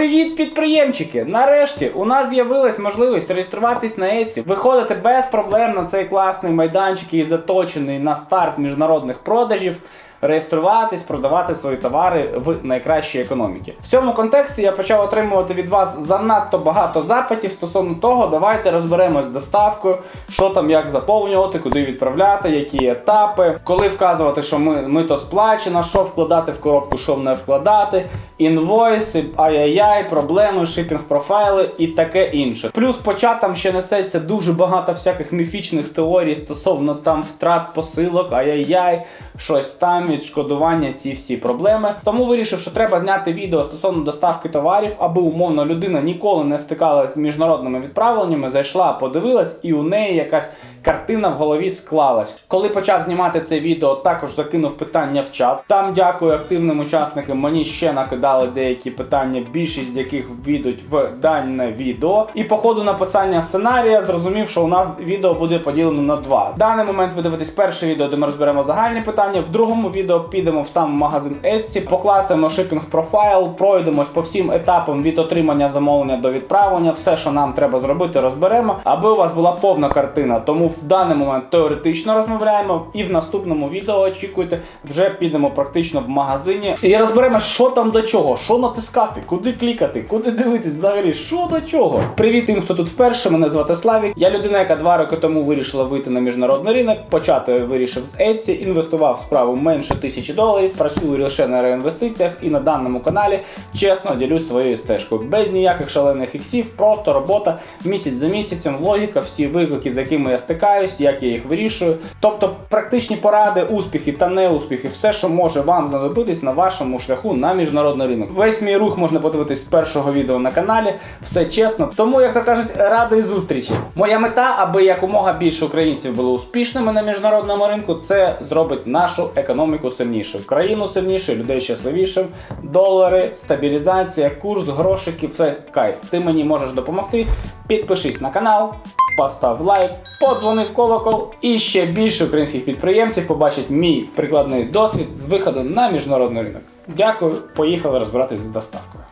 Привіт, підприємчики! Нарешті у нас з'явилась можливість реєструватись на Еці, виходити без проблем на цей класний майданчик, який заточений на старт міжнародних продажів. Реєструватись, продавати свої товари в найкращій економіці. В цьому контексті я почав отримувати від вас занадто багато запитів стосовно того, давайте розберемось з доставкою, що там, як заповнювати, куди відправляти, які етапи, коли вказувати, що ми, ми то сплачено, що вкладати в коробку, що не вкладати, інвойси, ай-яй-яй, проблеми, шипінг профайли і таке інше. Плюс по чатам ще несеться дуже багато всяких міфічних теорій стосовно там втрат посилок, ай-яй-яй, щось там, відшкодування, ці всі проблеми. Тому вирішив, що треба зняти відео стосовно доставки товарів, аби умовно людина ніколи не стикалася з міжнародними відправленнями, зайшла, подивилась, і у неї якась картина в голові склалась. Коли почав знімати це відео, також закинув питання в чат. Там дякую активним учасникам. Мені ще накидали деякі питання, більшість яких війдуть в дане відео. І по ходу написання сценарія зрозумів, що у нас відео буде поділено на два. В даний момент ви дивитесь перше відео, де ми розберемо загальні питання. В другому відео підемо в сам магазин Etsy, покласимо шипінг профайл, пройдемось по всім етапам від отримання замовлення до відправлення. Все, що нам треба зробити, розберемо, аби у вас була повна картина. Тому в даний момент теоретично розмовляємо, і в наступному відео очікуйте, вже підемо практично в магазині і розберемо, що там до чого, що натискати, куди клікати, куди дивитись, взагалі, що до чого. Привіт тим, хто тут вперше. Мене звати Славік. Я людина, яка два роки тому вирішила вийти на міжнародний ринок. Почати вирішив з Etsy, інвестував в справу менше тисячі доларів, працюю лише на реінвестиціях і на даному каналі чесно ділюсь своєю стежкою. Без ніяких шалених іксів, просто робота місяць за місяцем, логіка, всі виклики, з якими я стикаюсь, як я їх вирішую. Тобто практичні поради, успіхи та неуспіхи, все, що може вам знадобитись на вашому шляху на міжнародний ринок. Весь мій рух можна подивитись з першого відео на каналі. Все чесно. Тому, як то кажуть, радий зустрічі. Моя мета, аби якомога більше українців були успішними на міжнародному ринку, це зробить нашу економіку сильнішою, країну сильнішою, людей щасливішим, долари, стабілізація, курс, грошики, все кайф. Ти мені можеш допомогти. Підпишись на канал. Постав лайк, подзвони в колокол, і ще більше українських підприємців побачать мій прикладний досвід з виходу на міжнародний ринок. Дякую, поїхали розбиратись з доставкою.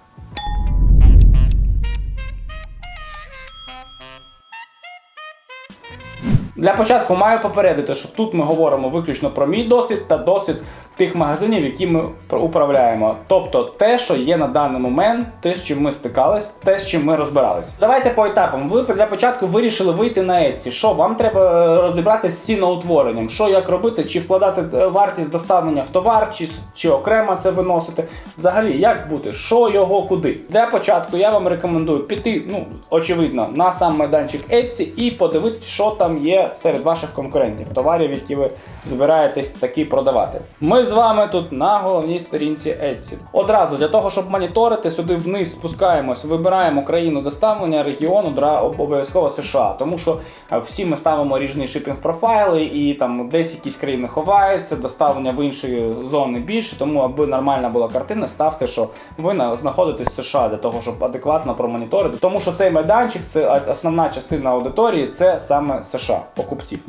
Для початку маю попередити, що тут ми говоримо виключно про мій досвід та досвід тих магазинів, які ми управляємо. Тобто те, що є на даний момент, те, з чим ми стикались, те, з чим ми розбирались. Давайте по етапам. Ви для початку вирішили вийти на Etsy. Що вам треба е, розібрати з ціноутворенням? Що як робити? Чи вкладати е, вартість доставлення в товар, чи, чи окремо це виносити? Взагалі, як бути? Що його куди? Для початку я вам рекомендую піти, ну очевидно, на сам майданчик Etsy і подивитися, що там є серед ваших конкурентів, товарів, які ви збираєтесь таки продавати. Ми з вами тут на головній сторінці Etsy. Одразу для того, щоб моніторити, сюди вниз спускаємось, вибираємо країну доставлення, регіону, обов'язково США. Тому що е, всі ми ставимо різні шипінг профайли, і там десь якісь країни ховаються, доставлення в інші зони більше. Тому, аби нормальна була картина, ставте, що ви знаходитесь в США для того, щоб адекватно промоніторити. Тому що цей майданчик, це основна частина аудиторії, це саме США, покупців.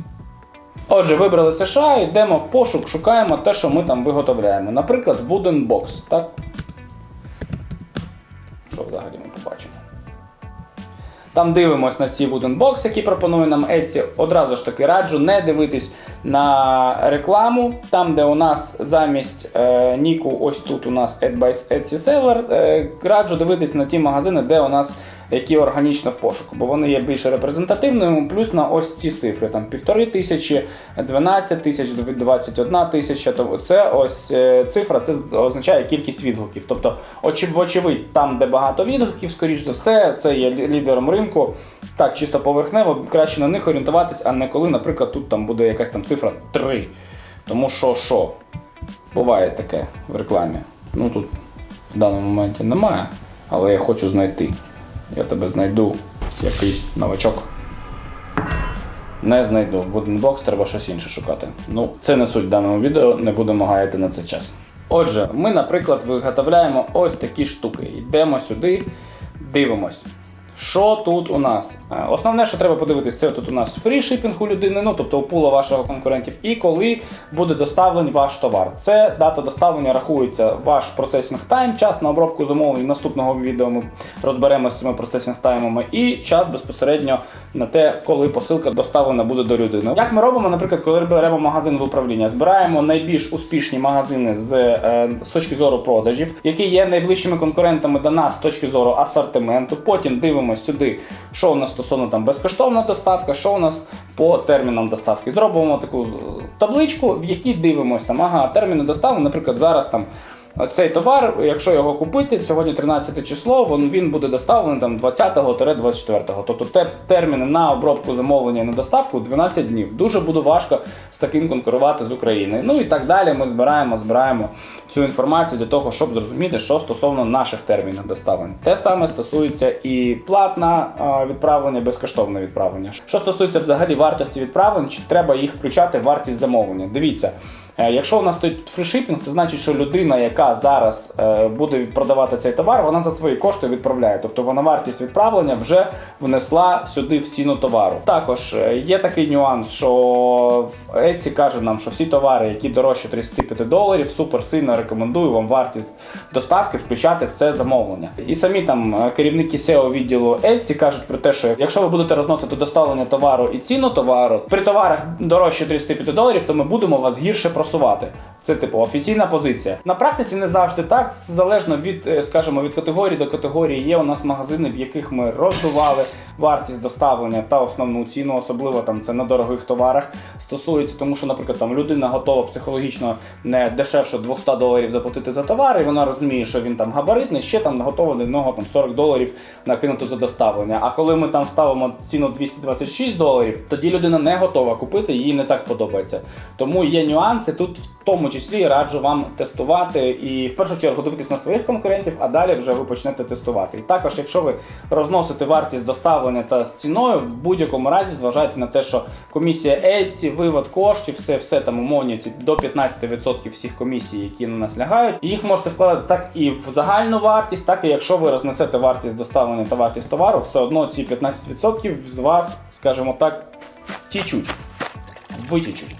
Отже, вибрали США, йдемо в пошук, шукаємо те, що ми там виготовляємо. Наприклад, Wooden Box, так? Що взагалі ми побачимо? Там дивимось на ці Wooden Box, які пропонує нам Etsy. Одразу ж таки раджу не дивитись на рекламу. Там, де у нас замість е, Ніку, ось тут у нас Add by Etsy Seller, е, раджу дивитись на ті магазини, де у нас які органічно в пошуку, бо вони є більш репрезентативними, плюс на ось ці цифри, там півтори тисячі, 12 тисяч, 21 тисяча. То це ось е, цифра, це означає кількість відгуків. Тобто, вочевидь, там, де багато відгуків, скоріш за все, це є лідером ринку. Так, чисто поверхнево, краще на них орієнтуватись, а не коли, наприклад, тут там буде якась там цифра 3. Тому що що? Буває таке в рекламі. Ну тут в даному моменті немає, але я хочу знайти. Я тебе знайду, якийсь новачок. Не знайду. В один бокс треба щось інше шукати. Ну, це не суть в даному відео, не будемо гаяти на це час. Отже, ми, наприклад, виготовляємо ось такі штуки. Йдемо сюди, дивимось. Що тут у нас? Е, Основне, що треба подивитися, це тут у нас фрішипінг у людини, ну тобто у пула вашого конкурентів, і коли буде доставлений ваш товар. Це дата доставлення рахується ваш процесінг тайм, час на обробку замовлень. Наступного відео ми розберемося з цими процесінг таймами, і час безпосередньо на те, коли посилка доставлена буде до людини. Як ми робимо, наприклад, коли беремо магазин в управління, збираємо найбільш успішні магазини з, е, з точки зору продажів, які є найближчими конкурентами до нас з точки зору асортименту. Потім дивимося сюди, що у нас стосовно там безкоштовна доставка, що у нас по термінам доставки. Зробимо таку е, табличку, в якій дивимося там, ага, терміни доставки, наприклад, зараз там. Цей товар, якщо його купити, сьогодні 13 число, він, буде доставлений там 20-24. Тобто те- терміни на обробку замовлення і на доставку 12 днів. Дуже буде важко з таким конкурувати з Україною. Ну і так далі. Ми збираємо, збираємо цю інформацію для того, щоб зрозуміти, що стосовно наших термінів доставлення. Те саме стосується і платне відправлення, безкоштовне відправлення. Що стосується взагалі вартості відправлень, чи треба їх включати в вартість замовлення? Дивіться. Е, Якщо у нас стоїть фрішипінг, це значить, що людина, яка зараз е, буде продавати цей товар, вона за свої кошти відправляє. Тобто вона вартість відправлення вже внесла сюди в ціну товару. Також е, є такий нюанс, що Etsy каже нам, що всі товари, які дорожче 35 доларів, супер сильно рекомендую вам вартість доставки включати в це замовлення. І самі там керівники SEO відділу Etsy кажуть про те, що якщо ви будете розносити доставлення товару і ціну товару, при товарах дорожче 35 доларів, то ми будемо вас гірше просувати голосувати. Це типу офіційна позиція. На практиці не завжди так. Залежно від, е, скажімо, від категорії до категорії. Є у нас магазини, в яких ми роздували вартість доставлення та основну ціну, особливо там це на дорогих товарах стосується, тому що, наприклад, там людина готова психологічно не дешевше 200 доларів заплатити за товар, і вона розуміє, що він там габаритний, ще там готова до нього там 40 доларів накинути за доставлення. А коли ми там ставимо ціну 226 доларів, тоді людина не готова купити, їй не так подобається. Тому є нюанси тут, в тому числі раджу вам тестувати і в першу чергу дивитись на своїх конкурентів, а далі вже ви почнете тестувати. І також, якщо ви розносите вартість доставлення та з ціною, в будь-якому разі зважайте на те, що комісія Etsy, вивод коштів, все, все там умовні до 15% всіх комісій, які на нас лягають. Їх можете вкладати так і в загальну вартість, так і якщо ви рознесете вартість доставлення та вартість товару, все одно ці 15% з вас, скажімо так, втічуть. Витічуть.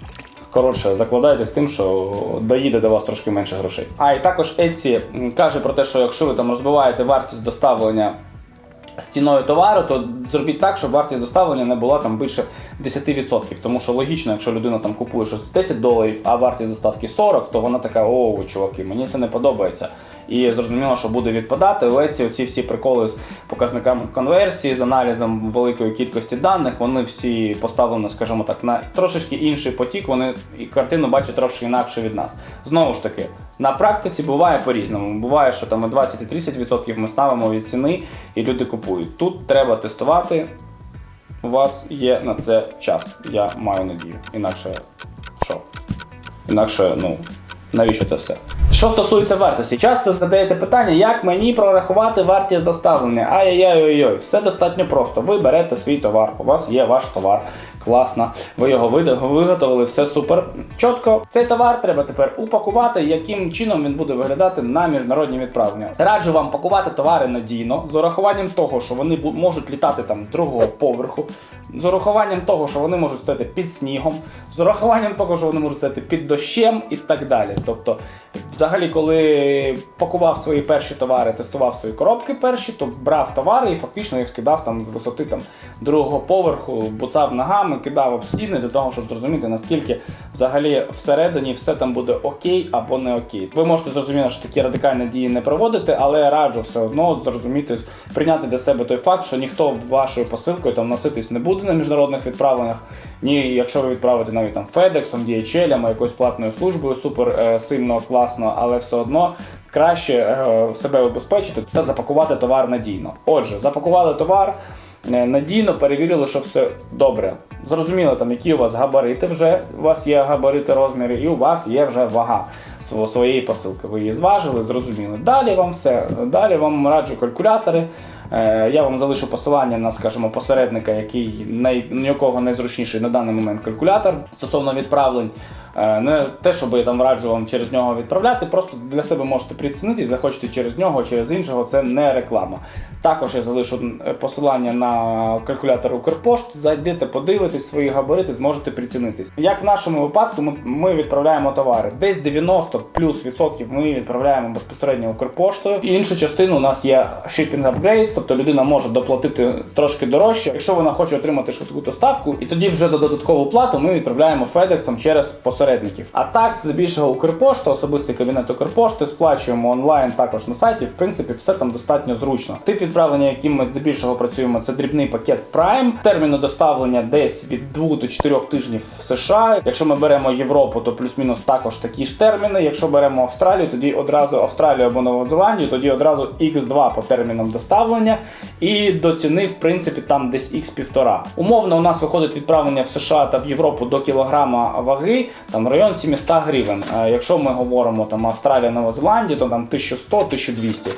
Коротше, закладайте з тим, що доїде до вас трошки менше грошей. А і також Etsy каже про те, що якщо ви там розбиваєте вартість доставлення з ціною товару, то зробіть так, щоб вартість доставлення не була там більше 10%. Тому що логічно, якщо людина там купує щось 10 доларів, а вартість доставки 40, то вона така, о, чуваки, мені це не подобається. І зрозуміло, що буде відпадати. У Etsy оці всі приколи з показниками конверсії, з аналізом великої кількості даних, вони всі поставлені, скажімо так, на трошечки інший потік, вони і картину бачать трошки інакше від нас. Знову ж таки, на практиці буває по-різному. Буває, що там 20-30% ми ставимо від ціни і люди купують. Тут треба тестувати. У вас є на це час. Я маю надію. Інакше що? Інакше, ну, навіщо це все? Що стосується вартості, часто задаєте питання, як мені прорахувати вартість доставлення. Ай-яй-яй-яй, все достатньо просто. Ви берете свій товар, у вас є ваш товар. Класно, ви його виготовили, все супер. Чітко, цей товар треба тепер упакувати, яким чином він буде виглядати на міжнародні відправлення. Раджу вам пакувати товари надійно, з урахуванням того, що вони можуть літати там з другого поверху, з урахуванням того, що вони можуть стояти під снігом, з урахуванням того, що вони можуть стояти під дощем і так далі. Тобто, взагалі, коли пакував свої перші товари, тестував свої коробки перші, то брав товари і фактично їх скидав там з висоти там другого поверху, буцав ногами, кидав об стіни для того, щоб зрозуміти, наскільки взагалі всередині все там буде окей або не окей. Ви можете зрозуміти, що такі радикальні дії не проводити, але раджу все одно зрозуміти, прийняти для себе той факт, що ніхто вашою посилкою там носитись не буде на міжнародних відправленнях. Ні, якщо ви відправите навіть там FedEx, DHL, якоюсь платною службою, супер е, сильно класно, але все одно. Краще е, себе убезпечити та запакувати товар надійно. Отже, запакували товар, надійно перевірили, що все добре. Зрозуміло, там, які у вас габарити вже, у вас є габарити розміри, і у вас є вже вага своєї посилки. Ви її зважили, зрозуміли. Далі вам все. Далі вам раджу калькулятори. Е, Я вам залишу посилання на, скажімо, посередника, який якого найзручніший на даний момент калькулятор стосовно відправлень. Е, Не те, щоб я там раджу вам через нього відправляти, просто для себе можете прицінити і захочете через нього, через іншого, це не реклама. Також я залишу е, посилання на калькулятор Укрпошт. Зайдете, подивитесь свої габарити, зможете прицінитись. Як в нашому випадку, ми, відправляємо товари. Десь 90 плюс відсотків ми відправляємо безпосередньо Укрпоштою. І іншу частину у нас є shipping upgrades, тобто людина може доплатити трошки дорожче, якщо вона хоче отримати швидку доставку, і тоді вже за додаткову плату ми відправляємо FedEx через посередників. А так, здебільшого Укрпошта, особистий кабінет Укрпошти, сплачуємо онлайн також на сайті. В принципі, все там достатньо зручно. Тип відправлення, яким ми здебільшого працюємо, це дрібний пакет Prime. Терміни доставлення десь від 2 до 4 тижнів в США. Якщо ми беремо Європу, то плюс-мінус також такі ж терміни. Якщо беремо Австралію, тоді одразу Австралію або Нову Зеландію, тоді одразу X2 по термінам доставлення. І до ціни, в принципі, там десь X1,5. Умовно, у нас виходить відправлення в США та в Європу до кілограма ваги, там район 700 гривень. Якщо ми говоримо там Австралія, Нова Зеландія, то там 1100-1200.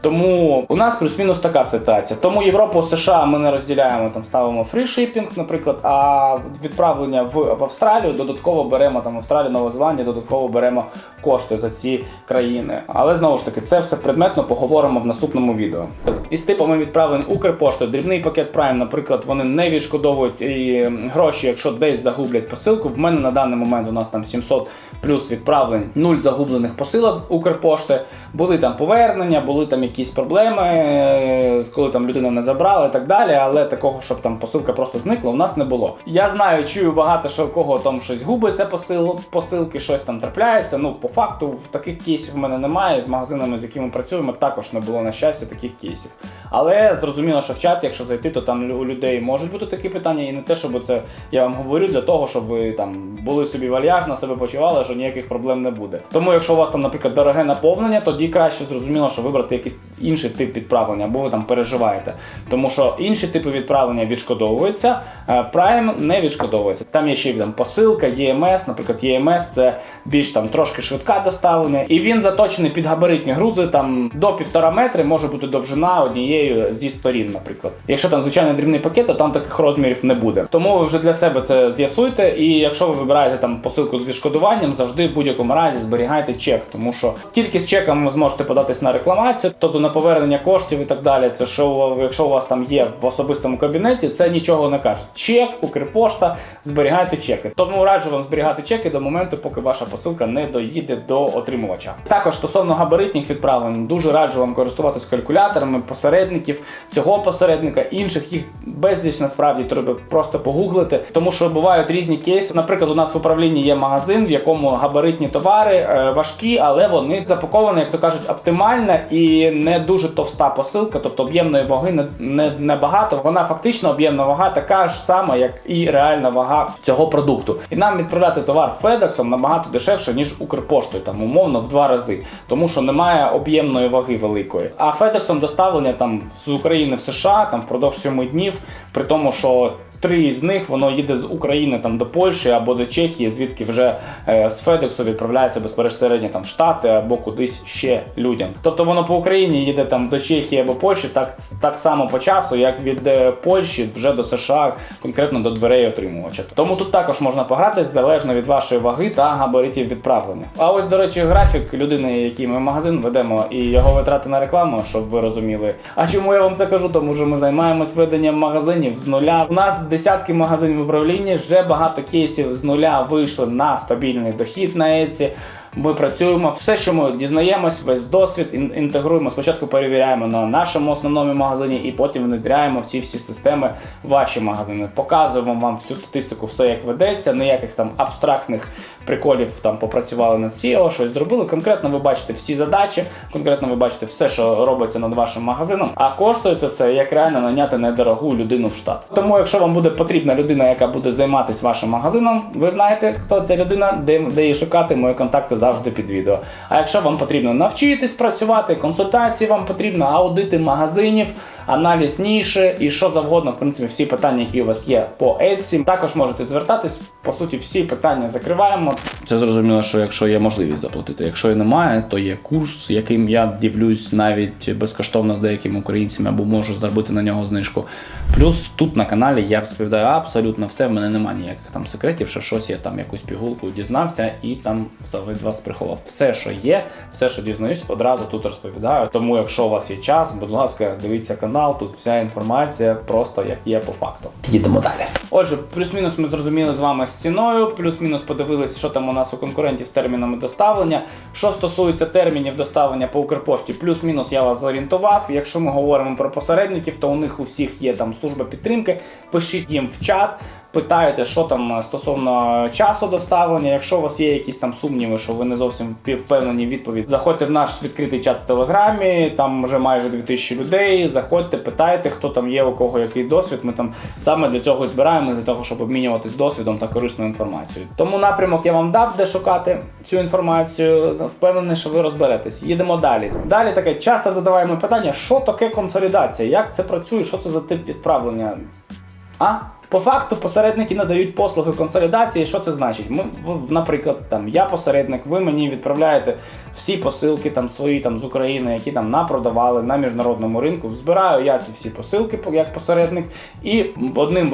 Тому у нас плюс-мінус така ситуація. Тому Європу, США ми не розділяємо, там ставимо фрі шипінг, наприклад, а відправлення в, в Австралію додатково беремо там Австралію, Нова Зеландія, додатково беремо кошти за ці країни. Але знову ж таки, це все предметно поговоримо в наступному відео. Із типами відправлень Укрпоштою, дрібний пакет Prime, наприклад, вони не відшкодовують і гроші, якщо десь загублять посилку. В мене на даний момент у нас там 700 плюс відправлень, нуль загублених посилок Укрпошти. Були там повернення, були там якісь проблеми, е, коли там людина не забрала і так далі. Але такого, щоб там посилка просто зникла, у нас не було. Я знаю, чую багато, що кого там щось губиться посил, посилки, щось там трапляється. Ну, по факту, таких кейсів в мене немає. З магазинами, з якими працюємо, також не було на щастя таких кейсів. Але зрозуміло, що в чат, якщо зайти, то там у людей можуть бути такі питання, і не те, щоб це я вам говорю для того, щоб ви там були собі вальяжно себе почували, що ніяких проблем не буде. Тому, якщо у вас там, наприклад, дороге наповнення, тоді краще зрозуміло, що вибрати якийсь інший тип відправлення, або ви там переживаєте. Тому що інші типи відправлення відшкодовуються, е, Prime не відшкодовується. Там є ще там посилка, EMS, наприклад, EMS це більш там трошки швидка доставлення, і він заточений під габаритні грузи. Там до півтора метри може бути довжина однією зі сторін, наприклад. Якщо там звичайний дрібний пакет, то там таких розмірів не буде. Тому ви вже для себе це з'ясуйте. І якщо ви вибираєте там посилку з відшкодуванням, завжди в будь-якому разі зберігайте чек, тому що тільки з чеком ви зможете податись на рекламацію, тобто на повернення коштів і так далі. Це що якщо у вас там є в особистому кабінеті, це нічого не каже. Чек, Укрпошта, зберігайте чеки. Тому раджу вам зберігати чеки до моменту, поки ваша посилка не доїде до отримувача. Також стосовно габаритних відправлень, дуже раджу вам користуватись калькуляторами посередників цього посередника, інших їх безліч насправді треба просто погуглити, тому що бувають різні кейси. Наприклад, у нас в управлінні є магазин, в якому габаритні товари е, важкі, але вони запаковані, як то кажуть, оптимально і не дуже товста посилка, тобто об'ємної ваги не, не, не багато. Вона фактично об'ємна вага така ж сама, як і реальна вага цього продукту. І нам відправляти товар FedEx набагато дешевше, ніж Укрпоштою, там умовно в два рази, тому що немає об'ємної ваги великої. А FedEx доставлення там з України в США там впродовж 7 днів, при тому, що Три з них воно їде з України там до Польщі або до Чехії, звідки вже е, з Федексу відправляється безпосередньо там в Штати або кудись ще людям. Тобто воно по Україні їде там до Чехії або Польщі, так, так само по часу, як від е, Польщі вже до США, конкретно до дверей отримувача. Тому тут також можна погратись залежно від вашої ваги та габаритів відправлення. А ось, до речі, графік людини, який ми магазин ведемо, і його витрати на рекламу, щоб ви розуміли. А чому я вам це кажу? Тому що ми займаємось веденням магазинів з нуля. У нас десятки магазинів в управлінні, вже багато кейсів з нуля вийшли на стабільний дохід на Etsy. Ми працюємо, все, що ми дізнаємось, весь досвід інтегруємо. Спочатку перевіряємо на нашому основному магазині, і потім внедряємо в ці всі системи ваші магазини. Показуємо вам всю статистику, все як ведеться, ніяких там абстрактних приколів там попрацювали над SEO, щось зробили. Конкретно ви бачите всі задачі, конкретно ви бачите все, що робиться над вашим магазином. А коштує це все як реально наняти недорогу людину в штат. Тому, якщо вам буде потрібна людина, яка буде займатися вашим магазином, ви знаєте, хто ця людина, де, де її шукати, мої контакти завжди під відео. А якщо вам потрібно навчитись працювати, консультації вам потрібно, аудити магазинів, аналіз ніші і що завгодно, в принципі, всі питання, які у вас є по Etsy, також можете звертатись. По суті, всі питання закриваємо. Це зрозуміло, що якщо є можливість заплатити. Якщо і немає, то є курс, яким я дивлюсь навіть безкоштовно з деякими українцями або можу зробити на нього знижку. Плюс тут на каналі я розповідаю абсолютно все. В мене немає ніяких там секретів, що щось я там якусь пігулку дізнався і там від вас приховав. Все, що є, все, що дізнаюсь, одразу тут розповідаю. Тому, якщо у вас є час, будь ласка, дивіться канал. Тут вся інформація просто як є по факту. Їдемо далі. Отже, плюс-мінус ми зрозуміли з вами ціною, плюс-мінус подивились, що там у нас у конкурентів з термінами доставлення. Що стосується термінів доставлення по Укрпошті, плюс-мінус я вас зорієнтував. Якщо ми говоримо про посередників, то у них у всіх є там служба підтримки. Пишіть їм в чат. Питаєте, що там стосовно часу доставлення. Якщо у вас є якісь там сумніви, що ви не зовсім впевнені в відповідь, заходьте в наш відкритий чат в Телеграмі, там вже майже 2000 людей. Заходьте, питайте, хто там є, у кого який досвід. Ми там саме для цього і збираємо, для того, щоб обмінюватись досвідом та корисною інформацією. Тому напрямок я вам дав, де шукати цю інформацію. Впевнений, що ви розберетесь. Їдемо далі. Далі таке часто задаваємо питання, що таке консолідація, як це працює, що це за тип відправлення. А? По факту посередники надають послуги консолідації. Що це значить? Ми, наприклад, там я посередник, ви мені відправляєте всі посилки там свої там з України, які там напродавали на міжнародному ринку. Збираю я ці всі посилки як посередник, і одним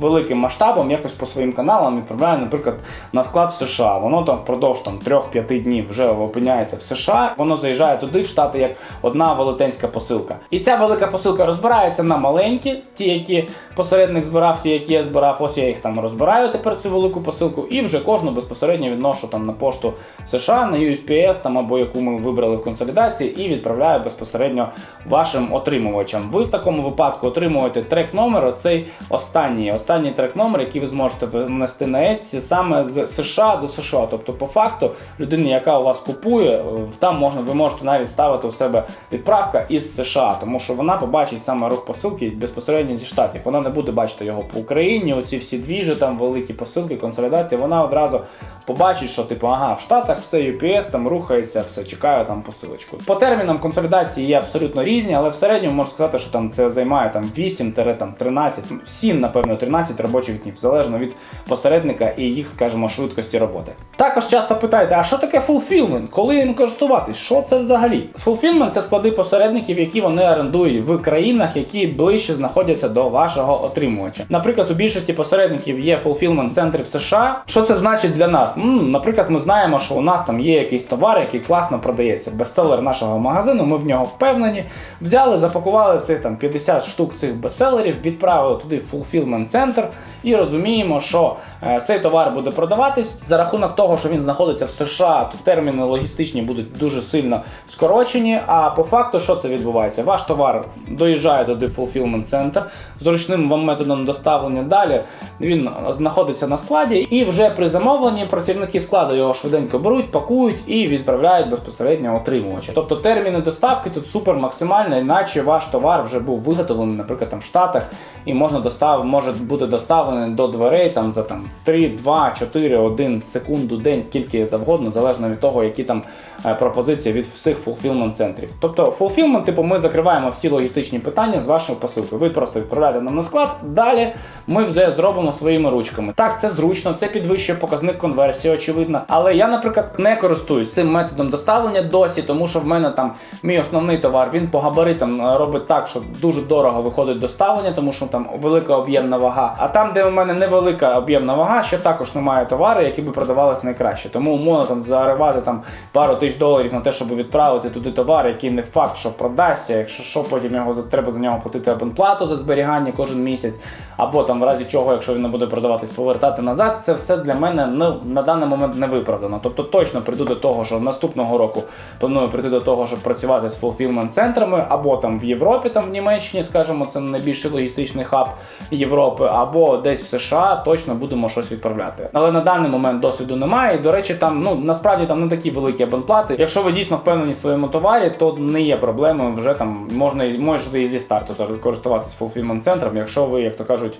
великим масштабом якось по своїм каналам відправляю, наприклад, на склад в США. Воно там впродовж там 3-5 днів вже опиняється в США. Воно заїжджає туди, в Штати, як одна велетенська посилка. І ця велика посилка розбирається на маленькі, ті, які посередник збирав, ті, які я збирав. Ось я їх там розбираю тепер цю велику посилку, і вже кожну безпосередньо відношу там на пошту США, на USPS там або яку ми вибрали в консолідації, і відправляю безпосередньо вашим отримувачам. Ви в такому випадку отримуєте трек номер. Оцей останній, останній трек номер, який ви зможете внести на Etsy саме з США до США. Тобто, по факту, людина, яка у вас купує, е, там можна, ви можете навіть ставити у себе відправка із США, тому що вона побачить саме рух посилки безпосередньо зі штатів. Вона не буде бачити його по Україні. Оці всі двіжі, там великі посилки, консолідації. Вона одразу побачить, що типу, ага, в Штатах все UPS там рухається, все чекаю там посилочку. По термінам консолідації є абсолютно різні, але в середньому можна сказати, що там це займає там 8-13, 7, напевно, 13 робочих днів, залежно від посередника і їх, скажімо, швидкості роботи. Також часто питаєте, а що таке fulfillment? Коли їм користуватись? Що це взагалі? Fulfillment – це склади посередників, які вони орендують в країнах, які ближче знаходяться до вашого отримувача. Наприклад, у більшості посередників є fulfillment центри в США. Що це значить для нас? М, наприклад, ми знаємо, що у нас там є якийсь товар, який класно продається. Бестселер нашого магазину. Ми в нього впевнені. Взяли, запакували цих там 50 штук цих бестселерів, відправили туди в fulfillment центр і розуміємо, що е, цей товар буде продаватись за рахунок того, що він знаходиться в США, то терміни логістичні будуть дуже сильно скорочені. А по факту, що це відбувається? Ваш товар доїжджає в fulfillment центр з ручним вам методом доставлення. Далі він знаходиться на складі, і вже при замовленні працівники складу його швиденько беруть, пакують і відправляють безпосередньо отримувача. Тобто терміни доставки тут супер максимальні, іначе ваш товар вже був виготовлений, наприклад, там в Штатах, і можна достав, може бути доставлений до дверей там за там 3, 2, 4, 1 секунду, день, скільки завгодно, залежно від того, які там е, пропозиції від всіх fulfillment центрів. Тобто fulfillment, типу, ми закриваємо всі логістичні питання з вашою посилкою. Ви просто відправляєте нам на склад. Далі ми вже зробимо своїми ручками. Так, це зручно, це підвищує показник конверсії, очевидно. Але я, наприклад, не користуюсь цим методом доставлення досі, тому що в мене там мій основний товар він по габаритам е, робить так, що дуже дорого виходить доставлення, тому що там велика об'ємна вага. А там, де в мене невелика об'ємна вага, ще також немає товару, які би продавались найкраще. Тому умовно там заривати там пару тисяч доларів на те, щоб відправити туди товар, який не факт, що продасться. Якщо що, потім його треба за нього платити абонплату за зберігання кожен місяць, або там в разі чого, якщо він не буде продаватись, повертати назад. Це все для мене ну, на даний момент не виправдано. Тобто точно прийду до того, що наступного року планую прийти до того, щоб працювати з fulfillment центрами, або там в Європі, там в Німеччині, скажімо, це найбільший логістичний хаб Європи, або десь в США точно будемо щось відправляти. Але на даний момент досвіду немає. І до речі, там ну насправді там не такі великі абонплати. Якщо ви дійсно впевнені в своєму товарі, то не є проблемою. Вже там можна можете і зі старту користуватись фулфілмент центром, якщо ви, як то кажуть,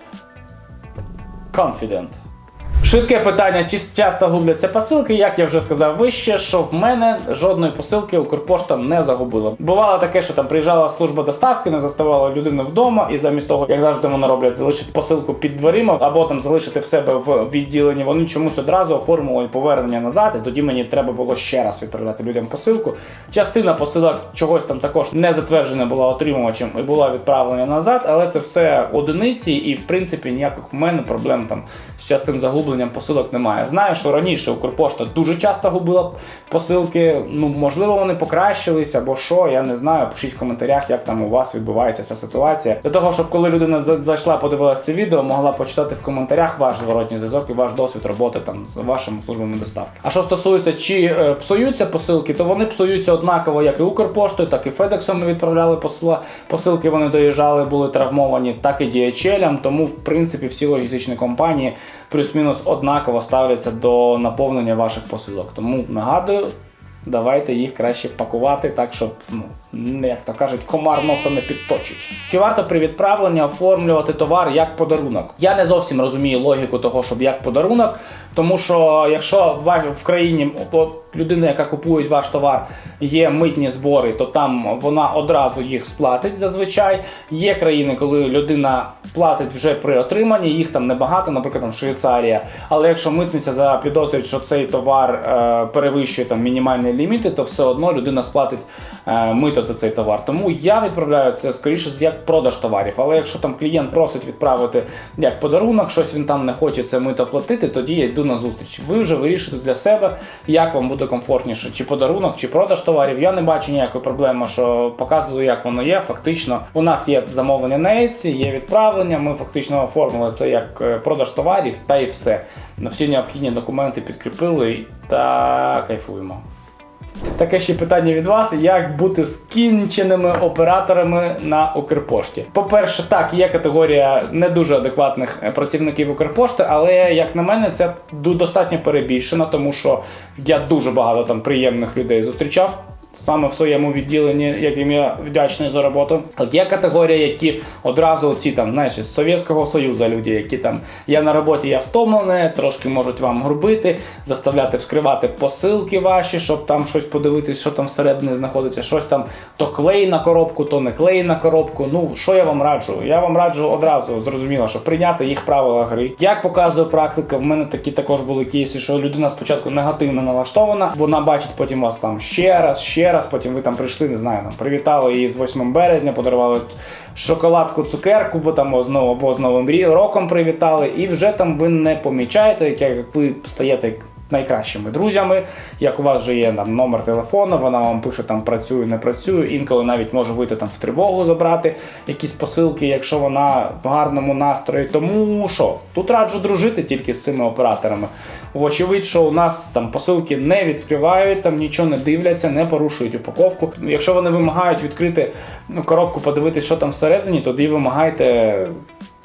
confident. Швидке питання, чи часто губляться посилки? Як я вже сказав вище, що в мене жодної посилки Укрпошта не загубила. Бувало таке, що там приїжджала служба доставки, не заставала людину вдома, і замість того, як завжди вони роблять, залишити посилку під дверима або там залишити в себе в відділенні. Вони чомусь одразу оформили повернення назад, і тоді мені треба було ще раз відправляти людям посилку. Частина посилок чогось там також не затверджена була отримувачем і була відправлена назад, але це все одиниці, і в принципі ніяких в мене проблем там з частим загубленням посилок немає. Знаю, що раніше Укрпошта дуже часто губила посилки. Ну можливо, вони покращились або що, я не знаю. Пишіть в коментарях, як там у вас відбувається ця ситуація. Для того, щоб коли людина зайшла, подивилася це відео, могла почитати в коментарях ваш зворотній зв'язок і ваш досвід роботи там з вашими службами доставки. А що стосується, чи е, псуються посилки, то вони псуються однаково, як і Укрпоштою, так і Федексом ми відправляли посила. Посилки вони доїжджали, були травмовані, так і DHL, Тому, в принципі, всі логістичні компанії плюс-мінус однаково ставляться до наповнення ваших посилок. Тому нагадую. Давайте їх краще пакувати так, щоб, ну, як то кажуть, комар носа не підточить. Чи варто при відправленні оформлювати товар як подарунок? Я не зовсім розумію логіку того, щоб як подарунок, тому що якщо в, країні людина, яка купує ваш товар, є митні збори, то там вона одразу їх сплатить зазвичай. Є країни, коли людина платить вже при отриманні, їх там небагато, наприклад, там Швейцарія. Але якщо митниця запідозрює, що цей товар е, перевищує там мінімальні ліміти, то все одно людина сплатить мито за цей товар. Тому я відправляю це скоріше як продаж товарів. Але якщо там клієнт просить відправити як подарунок, щось він там не хоче це мито платити, тоді я йду на зустріч. Ви вже вирішуєте для себе, як вам буде комфортніше, чи подарунок, чи продаж товарів. Я не бачу ніякої проблеми, що показую, як воно є. Фактично, у нас є замовлення на Etsy, є відправлення. Ми фактично оформили це як е, продаж товарів, та і все. На всі необхідні документи підкріпили та кайфуємо. Таке ще питання від вас: як бути скінченими операторами на Укрпошті? По-перше, так, є категорія не дуже адекватних е, працівників Укрпошти, але як на мене, це достатньо перебільшено, тому що я дуже багато там приємних людей зустрічав. Саме в своєму відділенні, яким я вдячний за роботу. От є категорія, які одразу ці там, знаєш, з Совєтського Союзу люди, які там я на роботі, я втомлений, трошки можуть вам грубити, заставляти вскривати посилки ваші, щоб там щось подивитись, що там всередині знаходиться, щось там то клей на коробку, то не клей на коробку. Ну, що я вам раджу? Я вам раджу одразу зрозуміло, що прийняти їх правила гри. Як показує практика, в мене такі також були кейси, що людина спочатку негативно налаштована, вона бачить потім вас там ще раз, ще раз, потім ви там прийшли, не знаю, там привітали її з 8 березня, подарували шоколадку, цукерку, бо там знову або з Новим роком привітали, і вже там ви не помічаєте, як ви стаєте найкращими друзями, як у вас вже є там номер телефону, вона вам пише там працюю, не працюю. Інколи навіть може вийти там в тривогу забрати якісь посилки, якщо вона в гарному настрої. Тому що тут раджу дружити тільки з цими операторами. Вочевидь, що у нас там посилки не відкривають, там нічого не дивляться, не порушують упаковку. Якщо вони вимагають відкрити ну, коробку, подивитися, що там всередині, тоді вимагайте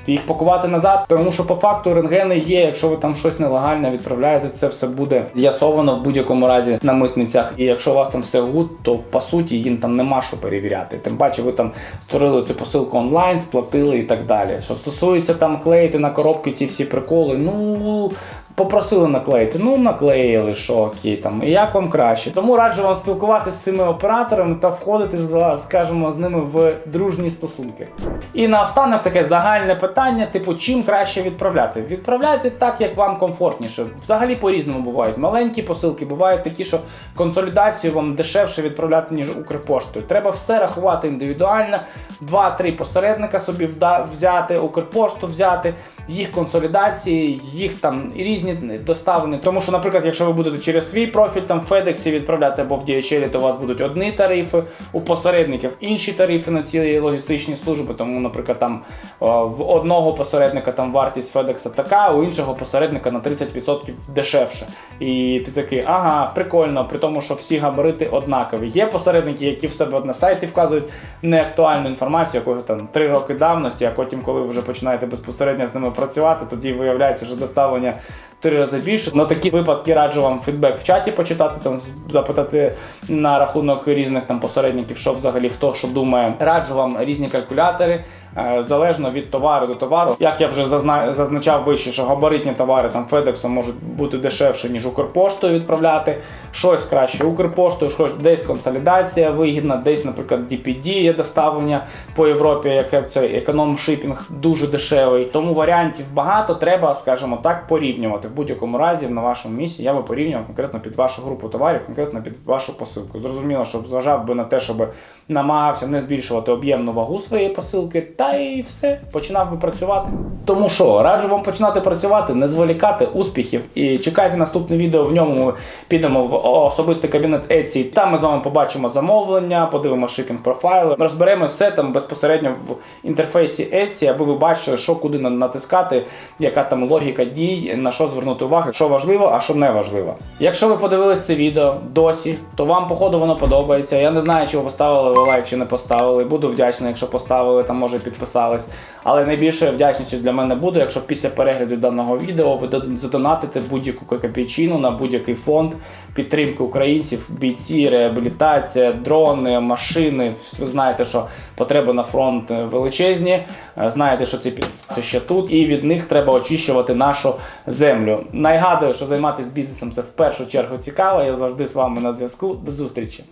їх пакувати назад, тому що по факту рентгени є. Якщо ви там щось нелегальне відправляєте, це все буде з'ясовано в будь-якому разі на митницях. І якщо у вас там все гуд, то по суті їм там нема що перевіряти. Тим паче, ви там створили цю посилку онлайн, сплатили і так далі. Що стосується там клеїти на коробки ці всі приколи, ну. Попросили наклеїти, ну наклеїли, що окей, там і як вам краще. Тому раджу вам спілкуватися з цими операторами та входити, скажімо, з ними в дружні стосунки. І наостанок таке загальне питання: типу, чим краще відправляти? Відправляйте так, як вам комфортніше. Взагалі по-різному бувають. Маленькі посилки, бувають такі, що консолідацію вам дешевше відправляти, ніж Укрпоштою. Треба все рахувати індивідуально. Два-три посередника собі взяти, Укрпошту взяти, їх консолідації, їх там і різні доставлені. Тому що, наприклад, якщо ви будете через свій профіль там в FedEx відправляти або в DHL, то у вас будуть одні тарифи, у посередників інші тарифи на ці логістичні служби. Тому, наприклад, там в одного посередника там вартість FedEx така, у іншого посередника на 30% дешевше. І ти такий, ага, прикольно, при тому, що всі габарити однакові. Є посередники, які в себе на сайті вказують неактуальну інформацію, яку там 3 роки давності, а потім, коли ви вже починаєте безпосередньо з ними працювати, тоді виявляється, що доставлення три рази більше. На такі випадки раджу вам фідбек в чаті почитати, там запитати на рахунок різних там посередників, що взагалі хто що думає. Раджу вам різні калькулятори, е, залежно від товару до товару. Як я вже зазна- зазначав вище, що габаритні товари там FedEx можуть бути дешевше, ніж Укрпоштою відправляти. Щось краще Укрпоштою, щось десь консолідація вигідна, десь, наприклад, DPD є доставлення по Європі, яке це економ шипінг дуже дешевий. Тому варіантів багато. Треба, скажімо так, порівнювати. Будь-якому разі на вашому місці я би порівнював конкретно під вашу групу товарів, конкретно під вашу посилку. Зрозуміло, щоб зважав би на те, щоб намагався не збільшувати об'ємну вагу своєї посилки, та і все, починав би працювати. Тому що раджу вам починати працювати, не зволікати успіхів і чекайте наступне відео. В ньому ми підемо в особистий кабінет Etsy. Там ми з вами побачимо замовлення, подивимося шипінг профайли, розберемо все там безпосередньо в інтерфейсі Etsy, аби ви бачили, що куди на- натискати, яка там логіка дій, на що звернути увагу, що важливо, а що не важливо. Якщо ви подивились це відео досі, то вам походу воно подобається. Я не знаю, чи ви поставили ви лайк чи не поставили. Буду вдячний, якщо поставили, там може підписались. Але найбільшою вдячністю для мене буде, якщо після перегляду даного відео ви задонатите будь-яку копійчину на будь-який фонд підтримки українців, бійці, реабілітація, дрони, машини. Ви знаєте, що потреби на фронт е, величезні. Е, Знаєте, що ці пі***ці ще тут, і від них треба очищувати нашу землю. Нагадую, що займатися бізнесом це в першу чергу цікаво. Я завжди з вами на зв'язку. До зустрічі.